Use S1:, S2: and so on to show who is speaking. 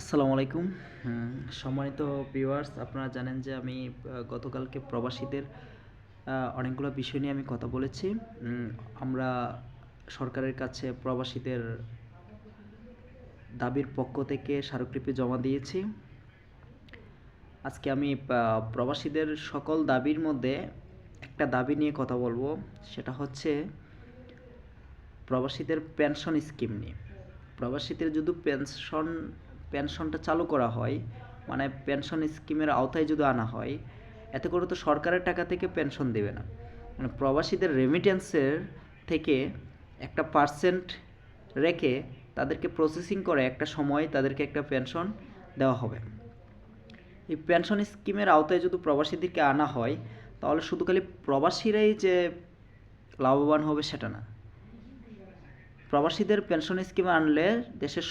S1: আসসালামু আলাইকুম। সম্মানিত ভিউয়ার্স আপনারা জানেন যে আমি গতকালকে প্রবাসীদের অনেকগুলো বিষয় নিয়ে আমি কথা বলেছি। আমরা সরকারের কাছে প্রবাসীদের দাবির পক্ষ থেকে স্মারকলিপি জমা দিয়েছি। আজকে আমি প্রবাসীদের সকল দাবির মধ্যে একটা দাবি নিয়ে কথা বলব। সেটা হচ্ছে প্রবাসীদের পেনশন স্কিম নিয়ে। প্রবাসীদের যদি পেনশন পেনশনটা চালু করা হয়। মানে পেনশন স্কিমের আওতায় যদি আনা হয়, এতে করে তো সরকারের টাকা থেকে পেনশন দেবে না। মানে প্রবাসীদের রেমিটেন্সের থেকে একটা পার্সেন্ট রেখে তাদেরকে প্রসেসিং করে একটা সময় তাদেরকে একটা পেনশন দেওয়া হবে। এই পেনশন স্কিমের আওতায় যদি প্রবাসীদেরকে আনা হয়, তাহলে শুধু খালি প্রবাসীরাই যে লাভবান হবে সেটা না। প্রবাসীদের পেনশন স্কিমে আনলে দেশের